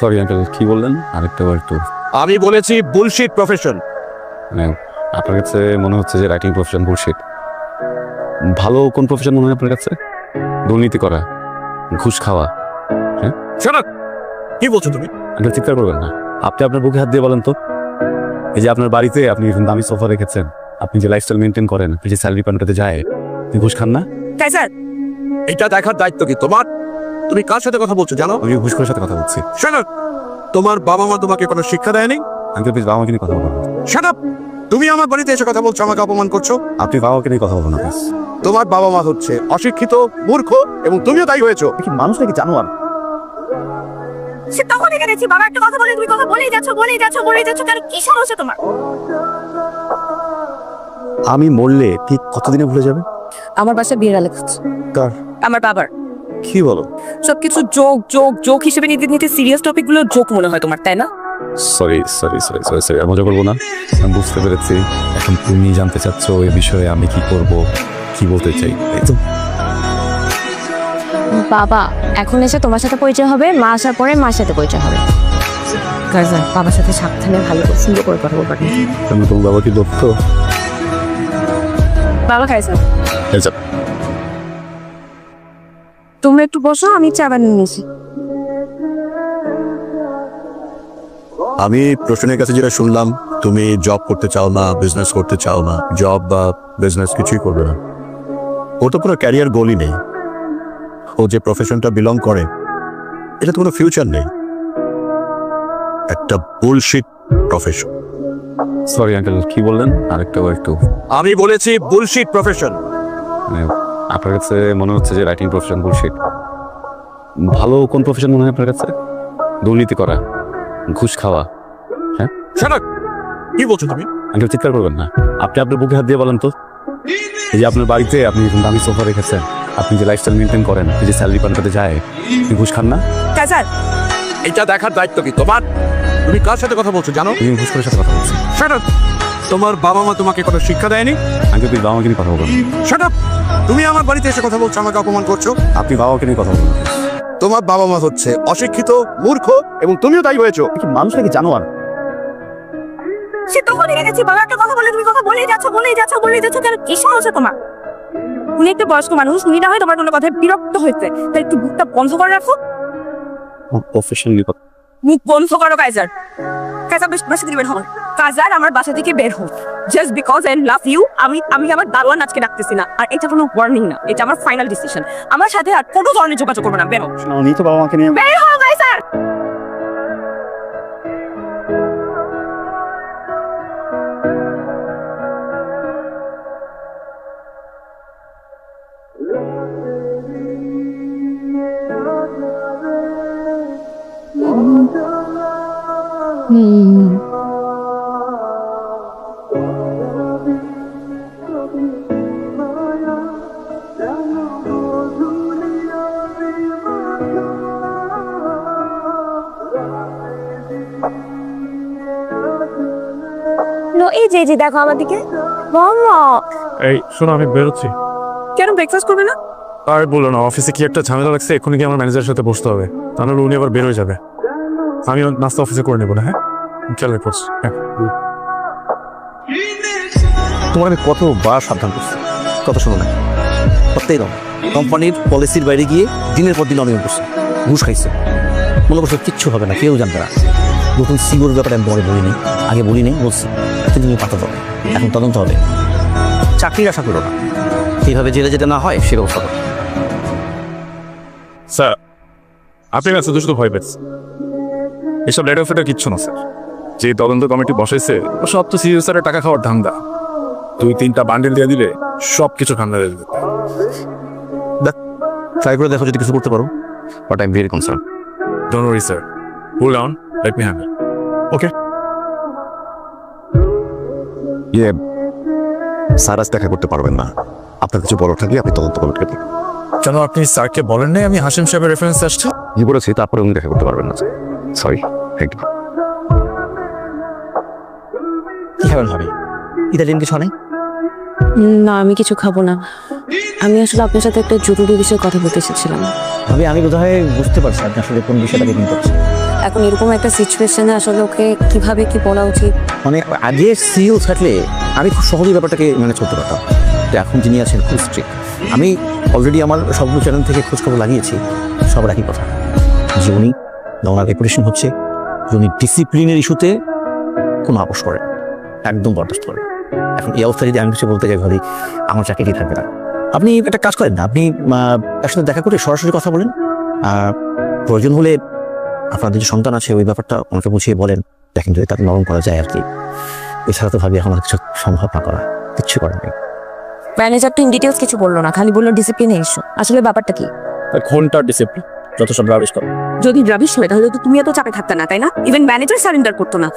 Sorry uncle কি বললেন? আরেকটা বার একটু। আমি বলেছি বুলশিট প্রফেশন মানে আপনার কাছে মনে হচ্ছে যে রাইটিং প্রফেশন বুলশিট ভালো কোন প্রফেশন মনে হয় আপনার কাছে? দুর্নীতি করা ঘুষ খাওয়া শোনো কি বলছো তুমি? আঙ্কেল চিৎকার করবেন না। আপনি আপনার বুকে হাত দিয়ে বলেন তো। এই যে আপনার বাড়িতে আপনি দামি সোফা রেখেছেন আপনি যে লাইফস্টাইল মেনটেন করেন আপনি যে স্যালারি পান যায় আপনি ঘুষ খান না? কাইজার এটা দেখার দায়িত্ব কি তোমার? তুমি কার সাথে কথা বলছো জানো? আমি ঘুষ করার সাথে কথা বলছি। শোনো তোমার বাবা মা তোমাকে কোনো শিক্ষা দেয়নি? আঙ্কেল প্লিজ বাবা মাকে নিয়ে কথা না। শোনো তুমি আমার বাড়িতে এসে কথা বলছো আমাকে অপমান করছ? আপনি বাবা মাকে নিয়ে কথা বলবেন না প্লিজ তোমার বাবা মা হচ্ছে অশিক্ষিত মূর্খ এবং তুমিও তাই হয়েছো। কি মানুষ নাকি জানোয়ার? সে তখন এখানে গেছি বাবা একটা কথা বলে তুমি কথা বলেই যাচ্ছ বলেই যাচ্ছ বলেই যাচ্ছ কেন কি সমস্যা তোমার? আমি মরলে ঠিক কতদিনে ভুলে যাবে? আমার আলেখ হচ্ছে কার? আমার বাবার। কি বলো? সবকিছু যোগ যোগ যোগ হিসেবে নিতে নিতে সিরিয়াস টপিকগুলো যোগ মনে হয় তোমার তাই না? Sorry sorry sorry sorry sorry আর মজা করব না? আমি বুঝতে পেরেছি। এখন তুমি জানতে চাচ্ছ এই বিষয়ে আমি কি করব কি বলতে চাই? এই তো। বাবা এখন এসে তোমার সাথে পরিচয় হবে মা আসার পরে মার সাথে পরিচয় হবে। গার্জান বাবার সাথে সাবধানে ভালো করে সুন্দর করে কথা বলবেন আমি তোমার বাবা কি দত্ত বাবা কাইজার এই যাও। তুমি একটু বসো আমি চা বানিয়ে নিয়েছি। আমি প্রশ্নের কাছে যেটা শুনলাম তুমি জব করতে চাও না বিজনেস করতে চাও না জব বা বিজনেস কিছুই করবে না। ও তো কোনো ক্যারিয়ার গোলই নেই। ও যে প্রফেশনটা বিলং করে এটা তো কোনো ফিউচার নেই। একটা বুলশিট প্রফেশন সরি আঙ্কেল কি বললেন? আরেকটা একটু আমি বলেছি বুলশিট প্রফেশন আপনার কাছে মনে হচ্ছে যে রাইটিং প্রফেশন বুলশিট ভালো কোন প্রফেশন মনে হয় আপনার কাছে? দুর্নীতি করা ঘুষ খাওয়া শোনো কি বলছো তুমি? আঙ্কেল চিৎকার করবেন না। আপনি আপনার বুকে হাত দিয়ে বলেন তো। এই যে আপনার বাড়িতে আপনি দামি সোফা রেখেছেন আপনি যে লাইফস্টাইল মেনটেন করেন আপনি যে স্যালারি পান করতে যায় আপনি ঘুষ খান না? কাইজার এটা দেখার দায়িত্ব কি তোমার? তুমি কার সাথে কথা বলছো জানো? তুমি ঘুষ করার সাথে কথা বলছো। শোনো তোমার বাবা মা তোমাকে কোনো শিক্ষা দেয়নি? আমি প্লিজ বাবা মাকে নিয়ে কথা বলবেন না। শোনো তুমি আমার বাড়িতে এসে কথা বলছো আমাকে অপমান করছ। আপনি বাবা মাকে নিয়ে কথা বলবেন তোমার বাবা মা হচ্ছে অশিক্ষিত মূর্খ এবং তুমিও তাই হয়েছো। কি মানুষ নাকি জানোয়ার? সে তখন এখানে গেছি বাবা একটা কথা বলে তুমি কথা বলেই যাচ্ছ বলেই যাচ্ছ বলেই যাচ্ছ কেন কি সমস্যা তোমার উনি একটা বয়স্ক মানুষ উনি না হয় তোমার কোনো কথায় বিরক্ত হয়েছে। তাই একটু মুখটা বন্ধ করে রাখো। প্রফেশনালি মুখ বন্ধ করো কাইজার কাইজার বেশ বাসা দিবেন হন কাইজার আমার বাসা থেকে বের হোক just because I love you আমি আমি আমার দারোয়ান আজকে ডাকতেছি না। আর এটা কোনো ওয়ার্নিং না এটা আমার ফাইনাল ডিসিশন আমার সাথে আর কোনো ধরনের যোগাযোগ করবে না বের উনি তো বাবা মাকে নিয়ে বের হও কাইজার নো এই যে দেখো আমার দিকে। মামা। এই শোনো আমি বেরোচ্ছি। কেন ব্রেকফাস্ট করবে না? আর বলো না অফিসে কি একটা ঝামেলা লাগছে? এখনই কি আমার ম্যানেজারের সাথে বসতে হবে? তাহলে উনি আবার বের হয়ে যাবে। আমি নাস্তা অফিসে করে নেব না হ্যাঁ? খেয়াল রেখোস হ্যাঁ। তোমার আমি কতবার সাবধান করছি। কথা শোনো না। করতেই দাও কোম্পানির পলিসির বাইরে গিয়ে দিনের পর দিন অনিয়ম করছে। ঘুষ খাইছে। মনে করছ কিচ্ছু হবে না কেউ জানবে না। নতুন সিগুর ব্যাপারে আমি তোমাকে বলিনি। আগে বলিনি বলছি। তুমি পাতা দাও এখন তদন্ত হবে। চাকরির আশা করো না। এইভাবে জেলে যেতে না হয় সে ব্যবস্থা করো। স্যার আপনি না শুধু শুধু ভয় পেয়েছেন। এসব লেটার ফেটার কিচ্ছু না স্যার। যে তদন্ত কমিটি বসাইছে ও সব তো সিরিয়াস স্যারের টাকা খাওয়ার ধান্দা। দুই তিনটা বান্ডেল দিয়ে দিলে সব কিছু ঠান্ডা হয়ে যাবে ট্রাই করে দেখো যদি কিছু করতে পারো। But I am very concern don't worry sir cool down let me handle okay sir আজ দেখা করতে পারবেন না। আপনার কিছু বড় থাকলে আপনি তদন্ত কমিটিকে দিন কেন আপনি স্যারকে বলেন নাই আমি হাসিম সাহেবের রেফারেন্স আসছে? কি বলেছি? তারপরে উনি দেখা করতে পারবেন না সরি থ্যাংক ইউ কি খাবেন ভাবি? ইতালিয়ান কিছু নেই না আমি কিছু খাব না। আমি আসলে আপনার সাথে একটা জরুরি বিষয়ে কথা বলতে এসেছিলাম। ভাবি আমি বোধহয় বুঝতে পারছি আপনি আসলে কোন বিষয়টাকে দিন করছেন এখন এরকম একটা সিচুয়েশনে আসলে ওকে কীভাবে কি বলা উচিত? মানে আগে সিইও থাকলে আমি খুব সহজেই ব্যাপারটাকে ম্যানেজ করতে পারতাম। তো এখন যিনি আছেন, খুব স্ট্রিক্ট আমি অলরেডি আমার সবগুলো চ্যানেল থেকে খোঁজখবর লাগিয়েছি সবার একই কথা। যে উনি ওনার রেপুটেশন হচ্ছে যে উনি ডিসিপ্লিনের ইস্যুতে কোনো আপোষ করেন একদম বরদাস্ত করেন এখন এই অবস্থায় যদি আমি কিছু বলতে চাই ভাবি, আমার চাকরি থাকবে না। আপনি একটা কাজ করেন না, আপনি তার সাথে দেখা করে সরাসরি কথা বলেন। প্রয়োজন হলে আপনাদের যে সন্তান আছে ওই ব্যাপারটা ওনাকে বুঝিয়ে বলেন। দেখেন যদি তাকে নরম করা যায় আর কি। এছাড়া তো ভাবি এখন আর কিছু সম্ভব না করা। কিচ্ছু করার নেই। ম্যানেজার তো ইন ডিটেলস কিছু বলল না খালি বলল ডিসিপ্লিনে ইস্যু আসলে ব্যাপারটা কি? ঘণ্টার ডিসিপ্লিন যত সব রাবিশ করো। যদি রাবিশ হয় তাহলে তো তুমি এত চাপে থাকতে না তাই না? ইভেন ম্যানেজার সারেন্ডার করতো না।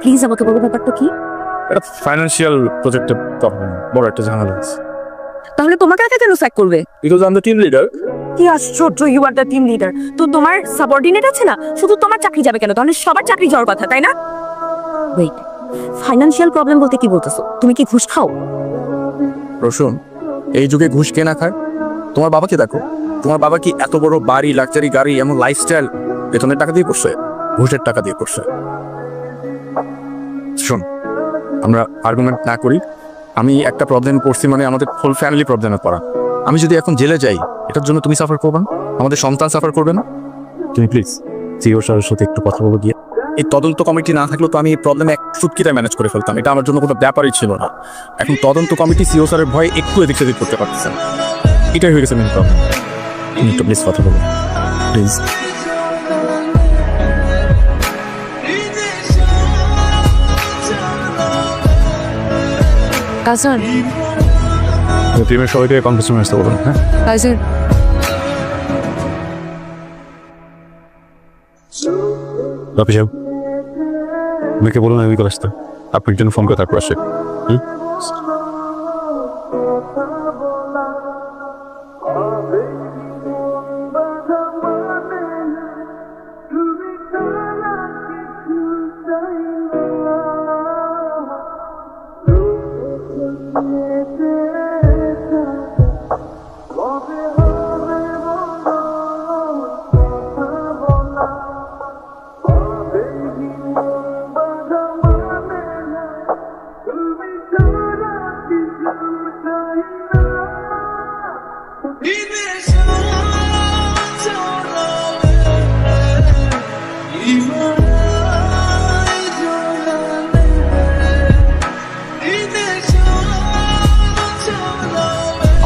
প্লিজ আমাকে বলো ব্যাপারটা কি? এটা ফাইন্যান্সিয়াল প্রজেক্টের প্রবলেম বড় একটা ঝামেলা আছে। তাহলে তোমাকে একা কেন স্যাক করবে? Because I am the team leader কি আশ্চর্য you are the team leader তো তোমার সাবঅর্ডিনেট আছে না? শুধু তোমার চাকরি যাবে কেন? তাহলে সবার চাকরি যাওয়ার কথা তাই না? ওয়েট ফাইনান্সিয়াল প্রবলেম বলতে কি বলতেছো? তুমি কি ঘুষ খাও? রসুন এই যুগে ঘুষ কে না খায়? তোমার বাবাকে দেখো? তোমার বাবা কি এত বড় বাড়ি লাক্সারি গাড়ি এমন লাইফস্টাইল বেতনের টাকা দিয়ে করছে? ঘুষের টাকা দিয়ে করছে? শোন আমরা আর্গুমেন্ট না করি আমি একটা প্রবলেম পড়ছি মানে আমাদের ফুল ফ্যামিলি প্রবলেমে পড়া। আমি যদি এখন জেলে যাই এটার জন্য তুমি সাফার করবে? না আমাদের সন্তান সাফার করবে না? তুমি প্লিজ সিও স্যারের সাথে একটু কথা বলো গিয়ে। এই তদন্ত কমিটি না থাকলেও তো আমি এই প্রবলেম এক সুটকিটায় ম্যানেজ করে ফেলতাম। এটা আমার জন্য কোনো ব্যাপারই ছিল না। এখন তদন্ত কমিটি সিও স্যারের ভয়ে একটু এদিক সেদিক করতে পারতেছে না। এটাই হয়ে গেছে মেন প্রবলেম তুমি একটু প্লিজ কথা বলো। প্লিজ কাজল? টিমের সবাইকে কনফারেন্স আসতে বলুন হ্যাঁ? কাজল? বাপি সাহেব মেয়েকে বলুন আমি আসতে আপনি একজন ফোন করে তারপর আসে হুম?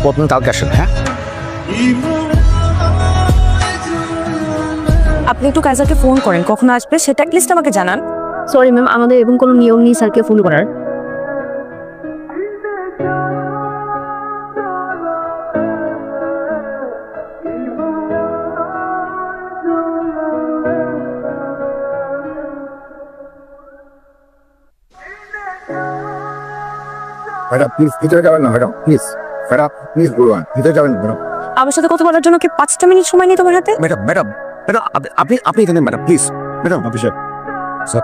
আপু আপনি কালকে আসেন হ্যাঁ? আপনি একটু কাজলকে ফোন করেন কখন আসবে সেটা লিস্ট আমাকে জানান। সরি ম্যাম আমাদের এবং কোনো নিয়ম নেই স্যারকে ফোন করার। ম্যাডাম প্লিজ ভিতরে যাবেন না ম্যাডাম প্লিজ ম্যাডাম প্লিজ বলুন ভিতরে যাবেন ম্যাডাম আমার সাথে কথা বলার জন্য কি পাঁচটা মিনিট সময় নেই তোমার হাতে? ম্যাডাম ম্যাডাম ম্যাডাম আপনি- আপনি এখানে madam please madam officer sir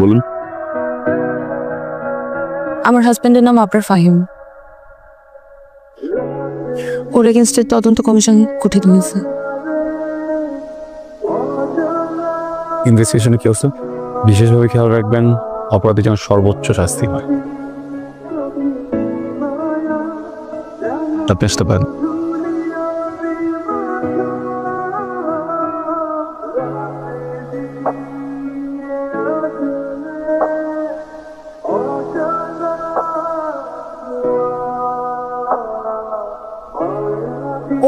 বলুন। আমার হাজবেন্ডের নাম আবরার ফাহিম। ওর এগেনস্টে তদন্ত কমিশন গঠিত হয়েছে। ইনভেস্টিগেশনে কি অবস্থা? বিশেষভাবে খেয়াল রাখবেন। অপরাধী যেন সর্বোচ্চ শাস্তি হয়। আপনি আসতে পারেন।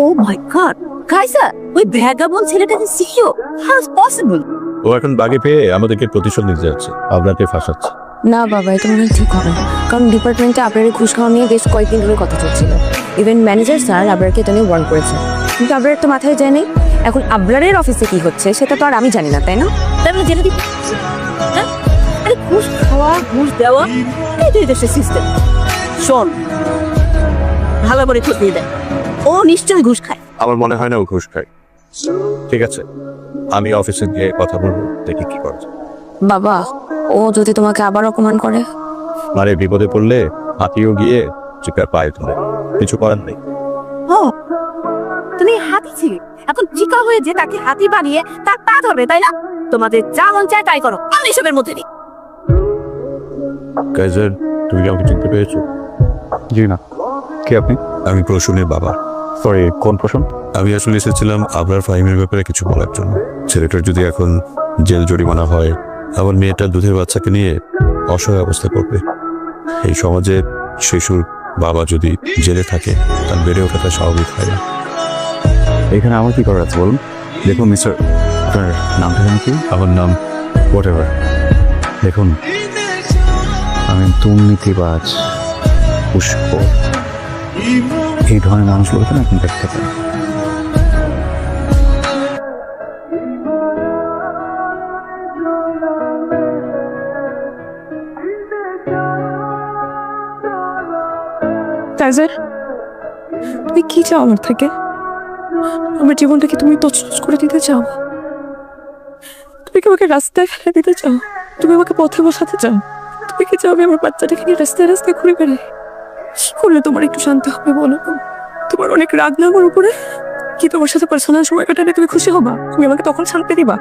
ও মাই গড কাইসা ওই ভ্যাগাবন ছেলেটা যে সিইও হাউ ইজ পসিবল ও এখন বাগে পেয়ে আমাদেরকে প্রতিশোধ নিতে যাচ্ছে। আপনাকে ফাঁসাচ্ছে। না বাবা এটা মনে ঠিক হবে না। কারণ ডিপার্টমেন্টে আবরারের ঘুষ খাওয়া নিয়ে বেশ কয়েকদিন ধরে কথা চলছিল। ইভেন ম্যানেজার স্যার আবরারকে এটা নিয়ে ওয়ার্ন করেছে। কিন্তু আবরার তো মাথায় যায়নি এখন আবরারের অফিসে কি হচ্ছে সেটা তো আর আমি জানি না তাই না? তাহলে জেনে দিই হ্যাঁ? আরে ঘুষ খাওয়া ঘুষ দেওয়া এই তো এই দেশের সিস্টেম শোন ভালো করে খোঁজ দিয়ে দেয় ও নিশ্চয়ই ঘুষ খায়। আমার মনে হয় না ও ঘুষ খায়। ঠিক আছে। আমি অফিসে গিয়ে কথা বলব দেখি কি করা যায়। বাবা ও যদি তোমাকে আবার অপমান করে? মানে বিপদে পড়লে হাতিও গিয়ে চিকার পায়ে ধরে। কিছু করার নেই। ও তুমি হাতি ছিলে এখন চিকা হয়ে যে তাকে হাতি বানিয়ে তার পা ধরবে তাই না? তোমাদের যা মন চায় তাই করো আমি এসবের মধ্যে নেই। কাইজার তুমি কি আমাকে চিনতে পেরেছ? জি না। কে আপনি? আমি প্রসূনের বাবা। সরি কোন প্রশ্ন আমি আসলে এসেছিলাম আবরার ফাহিমের ব্যাপারে কিছু বলার জন্য। ছেলেটার যদি এখন জেল জরিমানা হয় আমার মেয়েটা দুধের বাচ্চাকে নিয়ে অসহায় অবস্থা করবে এই সমাজে শিশুর বাবা যদি জেলে থাকে তার বেড়ে ওঠাটা স্বাভাবিক হয় না। এখানে আমার কি করার আছে বলুন? দেখুন মিস্টার আপনার নামটা কি? আমার নাম হোয়াট এভার দেখুন আমি দুর্নীতিবাজ পুষ্প এই ধরনের মানুষগুলোকে না আপনি দেখতে পারেন। টাইজার তুমি কি চাও আমার থেকে? আমার জীবনটাকে তুমি তছনছ করে দিতে চাও? তুমি কি আমাকে রাস্তায় ফেলে দিতে চাও? তুমি আমাকে পথে বসাতে চাও? তুমি কি চাও আমি আমার বাচ্চাটাকে নিয়ে রাস্তায় রাস্তায় ঘুরে বেড়াই? করলে তোমার একটু শান্ত হবে, বলো তোমার অনেক রাগ না আমার উপরে? কি তোমার সাথে পার্সোনাল সময় কাটালে তুমি খুশি হবা? তুমি আমাকে তখন শান্তি দিবা।